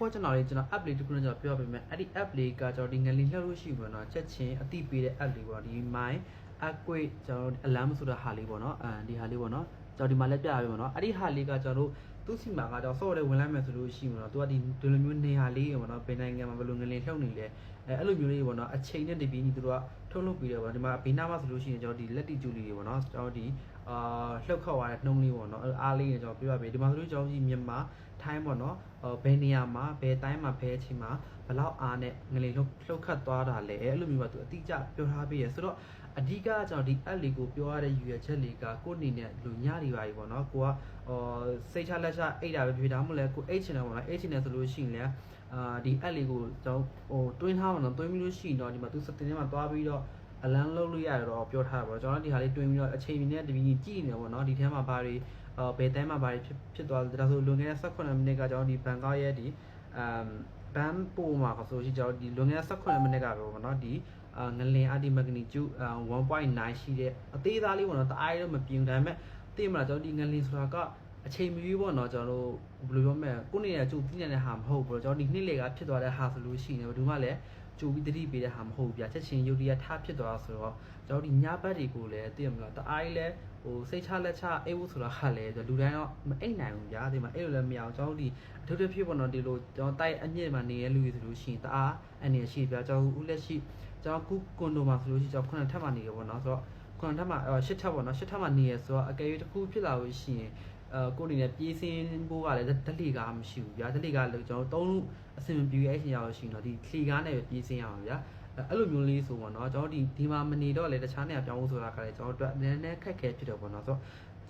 ပေါ်ကျွန်တော်လေးကျွန်တော် app လေးတစ်ခုနဲ့ကျွန်တော်ပြောပြပေးမယ်အဲ့ဒီ app လေးကကျွန်တော်ဒီငလီလှုပ်လို့ရှိပြီပေါ့နော်ချက်ချင်းအတိပေးတဲ့ app လေးပေါ့ဒီ my equate ကျွန်တော် alarm ဆိုတဲ့ဟာလေးပေါ့နော်အဲဒီဟာလေးပေါ့နော် ကျွန်တော်ဒီမှာလက်ပြရပြီပေါ့နော်အဲ့ဒီဟာလေးကကျွန်တော်တို့သူ့စီမှာကကျွန်တော် software ဝင်လိုက်မယ်ဆိုလို့ရှိရင်ပေါ့နော်သူကဒီဒီလိုမျိုးနေဟာလေးပေါ့နော်ဘယ်နိုင်ငံမှာဘယ်လိုငလီလှုပ်နေလဲအဲအဲ့လိုမျိုးလေးပေါ့နော်အချိန်နဲ့တပြေးညီသူတို့ကထုတ်လုပ်ပြီးတယ်ပေါ့နော်ဒီမှာဘေးနားမှာဆိုလို့ရှိရင်ကျွန်တော်ဒီလက်တီကျူလေးတွေပေါ့နော်ကျွန်တော်ဒီအာလှုပ်ခောက်ရတဲ့နှုံးလေးပေါ့နော်အဲ့အားလေးနဲ့ကျွန်တော်ပြပြပေးဒီမှာဆိုလို့ကျွန်တော်ဒီမြန်မာထိုင်းပေါ့နော်ဘယ်နေရာမှာဘယ်တိုင်းမှာဘယ်အချိန်မှာဘယ်လောက်အားနဲ့ငလီလှုပ်လှုပ်ခတ်သွားတာလဲအဲ့လိုမျိုးပါသူအတိအကျပြောထားပေးရဆိုတော့အဓိကကျွန်တော်ဒီ app လေးကိုပြောရတဲ့ယူရချက်လေးကကိုယ့်အနေနဲ့လူညတွေပါပြီပေါ့နော်ကိုကဟောစိတ်ချလက်ချအိတ်တာပဲဖြစ်တာမဟုတ်လဲကိုအိတ်ချင်တယ်ပေါ့နော်အိတ်ချင်တယ်ဆိုလို့ရှိရင်လည်းအာဒီ app လေးကိုကျွန်တော်ဟိုတွင်းထားမှာနော်တွင်းပြီးလို့ရှိရင်တော့ဒီမှာသူစတင်ထဲမှာသွားပြီးတော့အလန်းလုံးလို့ရတယ်တော့ပြောထားတာပေါ့ကျွန်တော်ဒီဟာလေးတွင်းပြီးတော့အချိန်မြင့်တဲ့တပီးကြီးကြည့်နေတယ်ပေါ့နော်ဒီထဲမှာဘာတွေအော်ဘယ်တိုင်းမှာဘာတွေဖြစ်ဖြစ်သွားလဲဒါဆိုလွန်ခဲ့တဲ့18မိနစ်ကကျွန်တော်ဒီဘန်ကောက်ရဲ့ဒီအမ်ဘန်ပိုမှာဆိုရှိကျွန်တော်ဒီလွန်ခဲ့တဲ့18မိနစ်ကပဲပေါ့နော်ဒီအာငလင်အာဒီမဂနီကျူ1.9ရှိတဲ့အသေးသားလေးပေါ့နော်တအားတော့မပြင်းဒါပေမဲ့ သိမလားကျွန်တော်ဒီငလင်ဆိုတာကအချိန်မီပေါ့နော်ကျွန်တော်တို့ဘယ်လိုပြောမလဲကိုနေရကြိုပြီးနေတဲ့ဟာမဟုတ်ဘူးကျွန်တော်ဒီနှစ်လေကဖြစ်သွားတဲ့ဟာဆိုလို့ရှိရင်ဘယ်သူမှလည်းကြိုပြီးတတိပေးတဲ့ဟာမဟုတ်ဘူးဗျာချက်ချင်းယုတ်တရားထားဖြစ်သွားဆိုတော့ကျွန်တော်ဒီညဘက်တွေကိုလည်းသိရမလားတအားကြီးလဲဟိုစိတ်ချလက်ချအိတ်ဖို့ဆိုတာဟာလည်းလူတိုင်းတော့မအိတ်နိုင်ဘူးဗျာဒီမှာအဲ့လိုလည်းမရအောင်ကျွန်တော်ဒီအထူးသဖြင့်ပေါ့နော်ဒီလိုကျွန်တော်တိုက်အမြင့်မှာနေတဲ့လူတွေဆိုလို့ရှိရင်တအားအနေရှိဗျာကျွန်တော်ဦးလက်ရှိကျွန်တော်ကုကွန်ဒိုမှာဆိုလို့ရှိရင်ကျွန်တော်ခုနှစ်ထပ်မှာနေရပေါ့နော်ဆိုတော့ ခုနှစ်ထပ်မှာရှစ်ထပ်ပေါ့နော်ရှစ်ထပ်မှာနေရဆိုတော့အကယ်၍တစ်ခုဖြစ်လာလို့ရှိရင်အဲကိုအနေနဲ့ပြေးစင်းဖို့ကလည်းဓလေကားမရှိဘူးဗျာဓလေကားလည်းကျွန်တော်သုံးလို့အဆင်မပြေရဲ့အချိန်ရောက်ရှိရင်တော့ဒီလှေကားနဲ့ပဲပြေးစင်းရအောင်ဗျာအဲ့လိုမျိုးလေးဆိုပေါ့နော်ကျွန်တော်ဒီဒီမှာမနေတော့လေတခြားနေရာပြောင်းဖို့ဆိုတာကလည်းကျွန်တော်တို့နည်းနည်းခက်ခဲဖြစ်တယ်ပေါ့နော်ဆိုတော့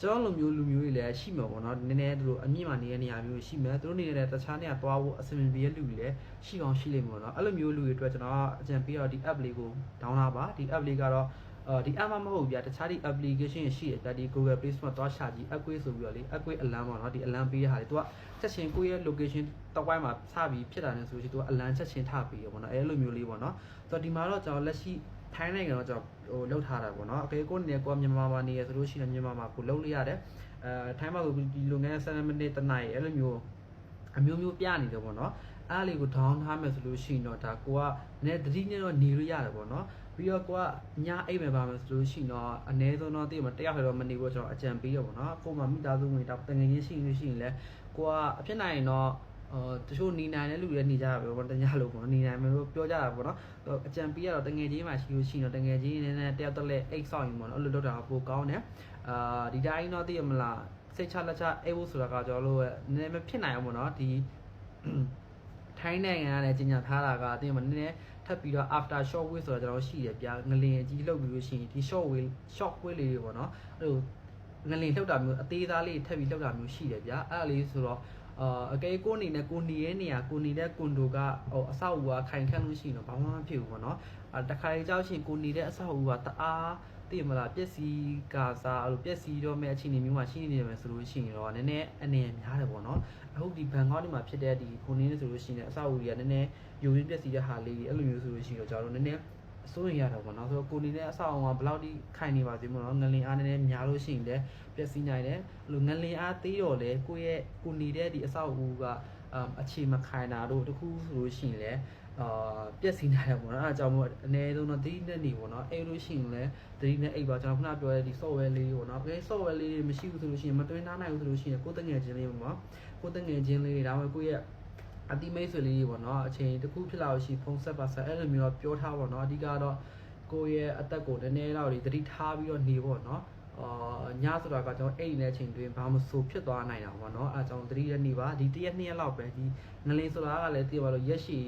ကျွန်တော်လိုမျိုးလူမျိုးတွေလည်းရှိမှာပေါ့နော်နည်းနည်းတို့အမြင့်မှာနေတဲ့နေရာမျိုးရှိမယ်သူတို့နေတဲ့တခြားနေရာသွားဖို့အဆင်ပြေတဲ့လူတွေလည်းရှိအောင်ရှိလိမ့်မယ်ပေါ့နော်အဲ့လိုမျိုးလူတွေအတွက်ကျွန်တော်အကြံပေးတော့ဒီ app လေးကို download ပါဒီ app လေးကတော့ အော်ဒီ app မဟုတ်ဘူးဗျာတခြားဒီ application ရှိတယ်ဒါဒီ Google Play Store သွားရှာကြည့် Upgrade ဆိုပြီးတော့လေ Upgrade alarm ပေါ့နော်ဒီ alarm ပေးတဲ့ဟာလေ तू ကချက်ချင်းကိုယ့်ရဲ့ location တောက်ပိုင်းမှာစပြီးဖြစ်တာနဲ့ဆိုလို့ရှိရင် तू က alarm ချက်ချင်းထပေးရပေါ့နော်အဲလိုမျိုးလေးပေါ့နော်ဆိုတော့ဒီမှာတော့ကျွန်တော်လက်ရှိထိုင်းနိုင်ငံတော့ကျွန်တော်ဟိုလောက်ထားတာပေါ့နော်အကေကိုနေကိုမြန်မာမှာနေရဆိုလို့ရှိရင်မြန်မာမှာကိုလုံးလိုက်ရတယ်အဲထိုင်းမှာကိုဒီလုပ်ငန်း7မိနစ်တနိုင်အဲလိုမျိုးအမျိုးမျိုးပြနေတယ်ပေါ့နော်အားလေးကို down ထားမယ်ဆိုလို့ရှိရင်တော့ဒါကိုကနည်းတတိနဲ့တော့နေလို့ရတယ်ပေါ့နော် ပြီးတော့ကိုကညအိတ်မယ်ပါမယ်ဆိုလို့ရှိရင်တော့အ ਨੇ ဆုံးတော့တည့်မှာတယောက်တော့မနေဘူးကျွန်တော်အကြံပေးရပေါ့နော်ကိုမှမိသားစုဝင်တော့တငယ်ချင်းရှိလို့ရှိရင်လည်းကိုကအဖြစ်နိုင်ရင်တော့အော်တချို့နေနိုင်တဲ့လူတွေနေကြတာပဲပေါ့တညလို့ပေါ့နေနိုင်မယ်လို့ပြောကြတာပေါ့နော်အကြံပေးရတော့တငယ်ချင်းမှရှိလို့ရှိရင်တော့တငယ်ချင်းနည်းနည်းတယောက်တက်လက်အိတ်ဆောက်ရင်ပေါ့နော်အဲ့လိုလုပ်တာပိုကောင်းတယ်အာဒီတိုင်းတော့သိရမလားစိတ်ချလက်ချအိတ်ဖို့ဆိုတာကကျွန်တော်တို့နည်းနည်းမဖြစ်နိုင်အောင်ပေါ့နော်ဒီထိုင်းနိုင်ငံကလည်းကြီးညာထားတာကတင်မနည်းနည်း ထပ်ပြီးတော့ after short way ဆိုတာကျွန်တော်ရှိတယ်ဗျာငလင်အကြီးလောက်ပြီးလို့ရှိရင်ဒီ short way short way လေးတွေပေါ့နော်အဲ့လိုငလင်လှုပ်တာမျိုးအသေးသားလေးထပ်ပြီးလှုပ်တာမျိုးရှိတယ်ဗျာအဲ့ဒါလေးဆိုတော့အာအကယ်ကိုနေနဲ့ကိုနေရဲ့နေရာကိုနေတဲ့ကွန်ဒိုကဟိုအဆောက်အဦကခိုင်ခန့်လို့ရှိရင်တော့ဘာမှမဖြစ်ဘူးပေါ့နော်အဲတခါလေကြောက်ရှင်ကိုနေတဲ့အဆောက်အဦကတအား သိမလားပျက်စီးကစားအဲ့လိုပျက်စီးတော့မဲ့အခြေအနေမျိုးမှာရှိနေတယ်ဆိုလို့ရှိရင်တော့နည်းနည်းအနေရများတယ်ပေါ့နော်အခုဒီဘန်ကောက်ဒီမှာဖြစ်တဲ့ဒီကိုနေနေဆိုလို့ရှိရင်အဆောက်အဦတွေကနည်းနည်းယိုရင်းပျက်စီးတဲ့ဟာလေးအဲ့လိုမျိုးဆိုလို့ရှိရင်တော့ကျွန်တော်တို့နည်းနည်းအစိုးရင်ရတော့ပေါ့နော်ဆိုတော့ကိုနေနဲ့အဆောက်အအုံကဘယ်လောက်ထိခိုင်နေပါစေမို့နော်ငလင်အားနည်းနည်းများလို့ရှိရင်လည်းပျက်စီးနိုင်တယ်အဲ့လိုငလင်အားသေးတော့လေကိုယ့်ရဲ့ကိုနေတဲ့ဒီအဆောက်အဦကအမ်အခြေမခိုင်တာတို့တခုဆိုလို့ရှိရင်လည်း အာပျက်စီးနိုင်တယ်ပေါ့နော်အဲအကြောင်းမို့အနည်းဆုံးတော့သတိနဲ့နေပေါ့နော်အဲ့လိုရှိရင်လည်းသတိနဲ့အိပ်ပါကျွန်တော်ခုနပြောတဲ့ဒီ software လေးပေါ့နော်အဲ software လေးတွေမရှိဘူးဆိုလို့ရှိရင်မတွင်းထားနိုင်ဘူးဆိုလို့ရှိရင်ကိုယ်တငယ်ချင်းလေးပေါ့နော်ကိုယ်တငယ်ချင်းလေးတွေဒါမှမဟုတ်ကိုယ့်ရဲ့အတိမိတ်ဆွေလေးတွေပေါ့နော်အချိန်တစ်ခုဖြစ်လာလို့ရှိဖုန်းဆက်ပါဆက်အဲ့လိုမျိုးတော့ပြောထားပါတော့အဓိကတော့ကိုယ့်ရဲ့အသက်ကိုနည်းနည်းတော့ဒီသတိထားပြီးတော့နေပေါ့နော်အာညဆိုတာကကျွန်တော်အိတ်နေတဲ့အချိန်တွင်ဘာမှဆိုဖြစ်သွားနိုင်တာပေါ့နော်အဲအကြောင်းသတိရနေပါဒီတရက်နှစ်ရက်လောက်ပဲဒီငလင်းဆိုတာကလည်းသိပါလို့ရက်ရှိ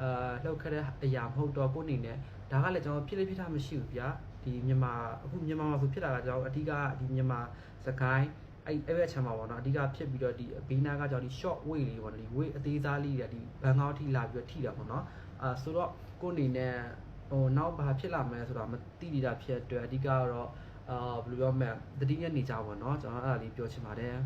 အာလှုပ်ခက်တဲ့အရာမဟုတ်တော့ကိုအနေနဲ့ဒါကလည်းကျွန်တော်ဖြစ်လေးဖြစ်တာမရှိဘူးဗျာဒီမြန်မာအခုမြန်မာမှာဆိုဖြစ်တာကကျွန်တော်အဓိကဒီမြန်မာစကိုင်းအဲ့အဲ့ဘက်ချမ်းမှာပေါ့နော်အဓိကဖြစ်ပြီးတော့ဒီဘေးနားကကြောင့်ဒီ short weight လေးပေါ့နော်ဒီ weight အသေးစားလေးတွေဒီဘန်ကောက်ထိလာပြီးတော့ထိတာပေါ့နော်အာဆိုတော့ကိုအနေနဲ့ဟိုနောက်ဘာဖြစ်လာမလဲဆိုတာမသိနေတာဖြစ်တဲ့အတွက်အဓိကတော့အာဘယ်လိုပြောမလဲတတိယနေကြပါတော့เนาะကျွန်တော်အဲ့ဒါလေးပြောချင်ပါတယ်